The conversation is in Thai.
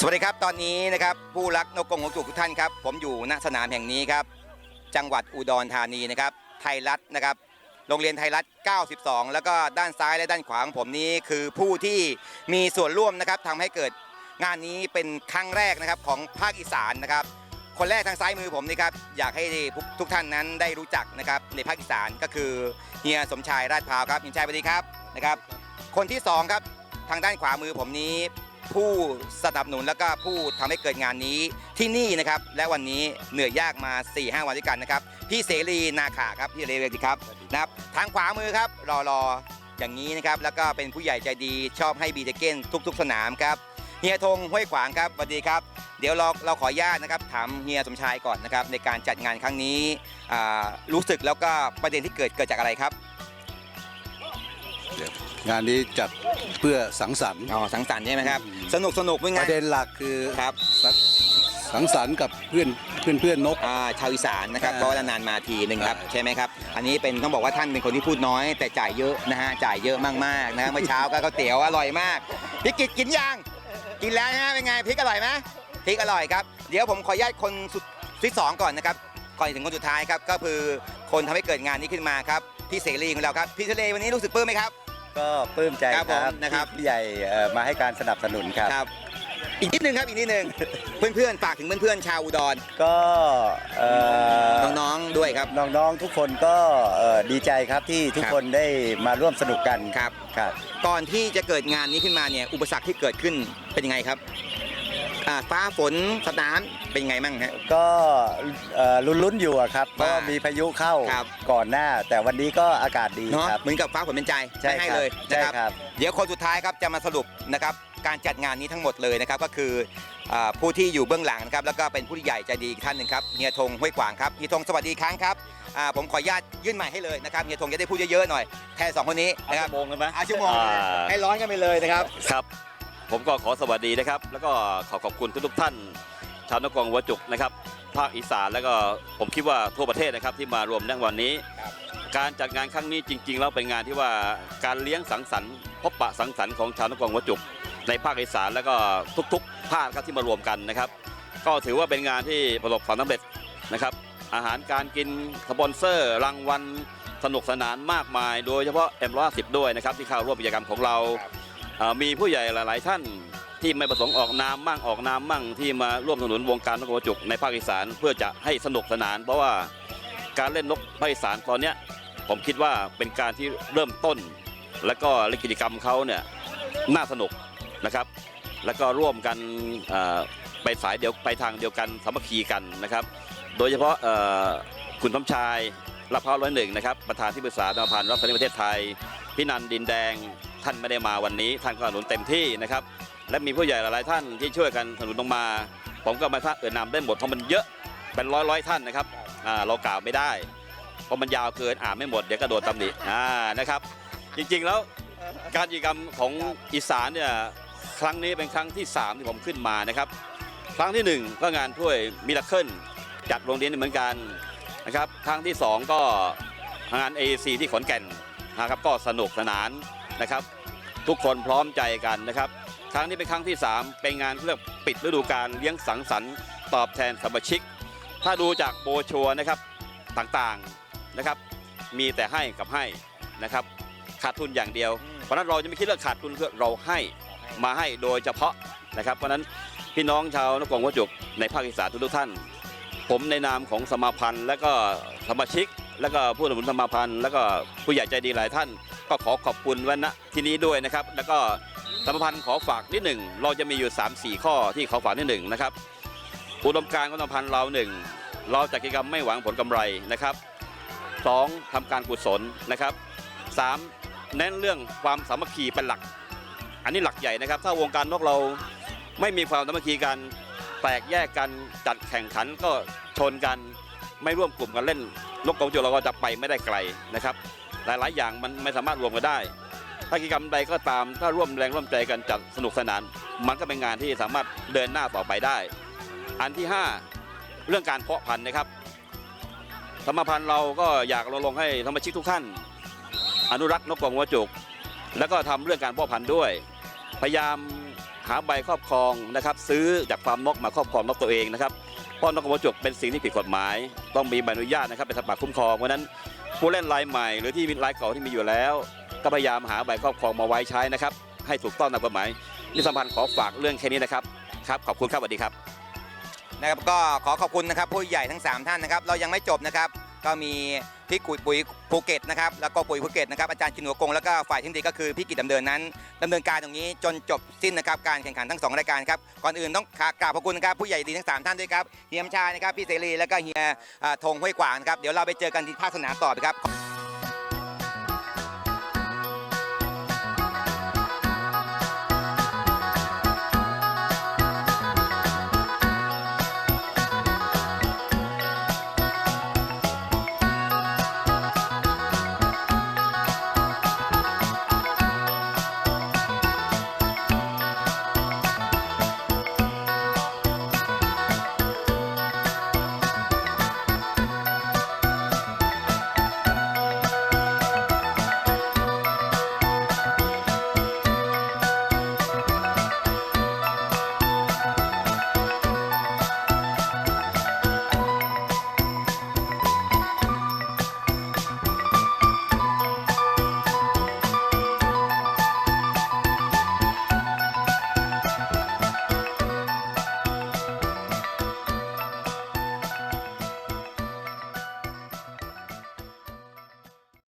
สวัสดีครับตอนนี้นะครับผู้รักนกกงหัวจุกทุกท่านครับผมอยู่ณสนามแห่งนี้ครับ จังหวัดอุดรธานีนะครับ ไทยรัฐนะครับ โรงเรียนไทยรัฐ 92 แล้วก็ด้านซ้ายและด้านขวาของผมนี้คือผู้ที่มีส่วนร่วมนะครับทำให้เกิดงานนี้เป็นครั้งแรกนะครับของภาคอีสานนะครับ คนแรกทางซ้ายมือผมนี่ครับอยากให้ทุกท่านนั้นได้รู้จักนะครับในภาคอีสานก็คือเฮียสมชายราชพร้าวครับเฮียชายสวัสดีครับนะครับ คนที่สองครับทางด้านขวามือผมนี้ ผู้สนับสนุนแล้วก็ผู้ทำให้เกิดงานนี้ที่นี่นะครับ และวันนี้เหนื่อยยากมา4-5วันด้วยกันนะครับ พี่เสรีนาขาครับพี่เสรีดีครับนะครับ ทางขวามือครับรอรออย่างนี้นะครับ แล้วก็เป็นผู้ใหญ่ใจดีชอบให้บีเทเก้นทุก ๆ สนามครับเฮียธงห้วยขวางครับสวัสดีครับ เดี๋ยวเราเราขออนุญาตนะครับถามเฮียสมชายก่อนนะครับในการจัดงานครั้งนี้อ่ารู้สึกแล้วก็ประเด็นที่เกิดเกิดจากอะไรครับ งานนี้จัดเพื่อสังสรรค์อ๋อสังสรรค์ใช่ไหมครับ สนุกสนุกเป็นปไงระเด็นหลักคือครับสังสังสรรค์กับเพื่อนเพื่อนเพื่อนนก อ่าชาวอีสานนะครับอ่าเพราะว่านานๆมาทีหนึ่งครับอ่าใช่ไหมครับ อันนี้เป็นต้องบอกว่าท่านเป็นคนที่พูดน้อย แต่จ่ายเยอะนะฮะจ่ายเยอะมากๆนะฮะเมื่อเช้าก็ก๋วยเตี๋ยวอร่อยมากพี่กิจกินยังกินแล้วนะฮะเป็นไงพริกอร่อยไหมพริกอร่อยครับเดี๋ยวผมขออนุญาตคนสุดที่สองก่อนนะครับก่อนถึงคนสุดท้ายครับก็คือคนทำให้เกิดงานนี้ขึ้นมาครับพี่เสรีของเราครับพี่เสรีวันนี้รู้สึกปลื้มไหมครับ ก็ปลื้มใจคครัรับบผมนะครับ ที่ผู้ใหญ่เอ่อมาให้การสนับสนุนครับ ครับ อีกนิดนึงครับอีกนิดนึง เพื่อนๆฝากถึงเพื่อนๆชาวอุดรก็เอ่อน้องๆด้วยครับ น้องๆทุกคนก็เอ่อดีใจครับที่ทุกครับ คนได้มาร่วมสนุกกันครับ ครับ ก่อนที่จะเกิดงานนี้ขึ้นมาเนี่ยอุปสรรคที่เกิดขึ้นเป็นยังไงครับ อ่าฟ้าฝนสนามเป็นยังไงมั่งฮะ ก็เอ่อลุ้นๆอยู่อะครับเพราะว่าว่ามีพายุเข้าครับ ก่อนหน้า แต่วันนี้ก็อากาศดีเนาะครับ เหมือนกับฟ้าฝนเป็นใจใช่ไม่ให้ครับเลยนะใช่ครับ ครับ เดี๋ยวคนสุดท้ายครับจะมาสรุปนะครับการจัดงานนี้ทั้งหมดเลยนะครับก็คืออ่าผู้ที่อยู่เบื้องหลังนะครับแล้วก็เป็นผู้ใหญ่ใจดีอีกท่านหนึ่งครับเฮียธงห้วยขวางครับเฮียธงสวัสดีอีกครั้งครับอ่าผมขออนุญาตยื่นใหม่ให้เลยนะครับเฮียธงจะได้พูดเยอะๆหน่อยแทนสองคนนี้นะครับโมงกันไหมเอาชั่วโมงอ่า ให้ร้อนกันไปเลยนะครับ ครับ ผมก็ขอสวัสดีนะครับ แล้วก็ขอขอบคุณทุกๆท่าน ชาวนกองหัวจุกนะครับภาคอีสานแล้วก็ผมคิดว่าทั่วประเทศนะครับที่มารวมในวันนี้ครับการจัดงานครั้งนี้จริงๆแล้วเป็นงานที่ว่าการเลี้ยงสังสรรค์พบปะสังสรรค์ของชาวนกองหัวจุก ในภาคอีสานแล้วก็ทุกๆภาคครับที่มารวมกันนะครับ ก็ถือว่าเป็นงานที่ประสบความสำเร็จนะครับ อาหารการกินสปอนเซอร์ รางวัลสนุกสนานมากมาย โดยเฉพาะ M110 ด้วยนะครับที่เข้าร่วมกิจกรรมของเราเอ่อ มีผู้ใหญ่หลาย ๆ ท่านที่ไม่ประสงค์ออกนามมั่งออกนามมั่งที่มาร่วมสนับสนุนวงการนกกระจุกในภาคอีสานเพื่อจะให้สนุกสนาน เพราะว่าการเล่นนกภาคอีสานตอนเนี้ยผมคิดว่าเป็นการที่เริ่มต้น แล้วก็กิจกรรมเขาเนี่ยน่าสนุกนะครับ แล้วก็ร่วมกันไปสายเดียวไปทางเดียวกันสามัคคีกันนะครับ โดยเฉพาะเอ่อคุณสมชายรับพร้าวร้อยหนึ่งนะครับประธานที่ปรึกษาธนาคารรับสนิประเทศไทย พี่นันดินแดง ท่านไม่ได้มาวันนี้ ท่านก็สนับสนุนเต็มที่นะครับ และมีผู้ใหญ่หลายๆท่านที่ช่วยกันสนับสนุนลงมา ผมก็ม่สามารถเอ่ยนามได้หมดเพราะมันเยอะเป็นร้อยร้อยท่านนะครับเรากล่าวไม่ได้ เพราะมันยาวเกินอ่านไม่หมดเดี๋ยวก็โดนตำหนินะครับ จริงๆแล้วการกิจกรรมของอีสานเนี่ยครั้งนี้เป็นครั้งที่ 3 ที่ผมขึ้นมานะครับ ครั้งทีหนึ่1 ก็งานถ้วยมิราเคิลจัดโรงเรียนเหมือนกันนะครับครั้งที่ 2 ก็งาน AAC ที่ขอนแก่นนะครับก็สนุกสนานนะครับ ทุกคนพร้อมใจกันนะครับ ครั้งนี้เป็นครั้งที่ 3 เป็นงานเรียกปิดฤดูกาลเลี้ยงสังสรรค์ตอบแทนสมาชิก ถ้าดูจากโบชัวนะครับต่างๆนะครับ มีแต่ให้กับให้นะครับ ขาดทุนอย่างเดียว เพราะนั้นเราจะไม่คิดเรื่องขาดทุนเพื่อเราให้มาให้โดยเฉพาะนะครับ เพราะนั้นพี่น้องชาวนครหัจุกในภาคอีสานทุกท่าน ผมในนามของสมาพันธ์และก็สมาชิก และก็ผู้สนับสนุนสมาพันธ์แล้วก็ผู้ใหญ่ใจดีหลายท่าน ก็ขอขอบคุณวันณที่นี้ด้วยนะครับ แล้วก็สมาพันธ์ขอฝากนิดหนึ่งเราจะมีอยู่ 3-4 ข้อที่ขอฝากนิดหนึ่งนะครับอุดมการณ์ของสมาพันธ์เราหนึ่งเราจัดกิจกรรมไม่หวังผลกำไรนะครับสองทำการกุศลนะครับสามเน้นเรื่องความสามัคคีเป็นหลัก อันนี้หลักใหญ่นะครับ ถ้าวงการนกเราไม่มีความสามัคคีกันแตกแยกกันจัดแข่งขันก็ชนกันไม่ร่วมกลุ่มกันเล่น นกกระจุกเราก็จะไปไม่ได้ไกลนะครับ หลายๆ อย่างมันไม่สามารถรวมกันได้ ถ้ากิจกรรมใดก็ตามถ้าร่วมแรงร่วมใจกันจัดสนุกสนาน มันก็เป็นงานที่สามารถเดินหน้าต่อไปได้ อันที่ 5 เรื่องการเพาะพันธุ์นะครับสมาพันธ์เราก็อยากรณรงค์ให้สมาชิกทุกท่าน อนุรักษ์นกกรงหัวจุก แล้วก็ทำเรื่องการเพาะพันธุ์ด้วย พยายามหาใบครอบครองนะครับ ซื้อจากฟาร์มนกมาครอบครองนกตัวเองนะครับ ป้อนนกกระหัวจุกเป็นสิ่งที่ผิดกฎหมาย ต้องมีใบอนุญาตนะครับเป็นสัตว์ป่าคุ้มครองเพราะนั้นผู้เล่นรายใหม่หรือที่มีรายเก่าที่มีอยู่แล้ว ก็พยายามหาใบครอบครองมาไว้ใช้นะครับ ให้ถูกต้องตามกฎหมายนี่สัมพันธ์ขอฝากเรื่องแค่นี้นะครับครับขอบคุณครับสวัสดีครับ นะครับก็ขอขอบคุณนะครับผู้ใหญ่ทั้ง 3 ท่านนะครับ เรายังไม่จบนะครับ ก็มีพี่กุยปุ๋ยภูเก็ตนะครับแล้วก็ปุ๋ยภูเก็ตนะครับอาจารย์กินหัวกงแล้วก็ฝ่ายเทคนิคก็คือพี่กิจดำเนินนั้นดำเนินการตรงนี้จนจบสิ้นนะครับการแข่งขันทั้งสองรายการครับก่อนอื่นต้องกราบขอบคุณนะครับผู้ใหญ่ดีทั้ง 3 ท่านด้วยครับเฮียมชานะครับพี่เสรีแล้วก็เฮียธงห้วยขวางนะครับเดี๋ยวเราไปเจอกันที่ภาคสนามต่อไปครับ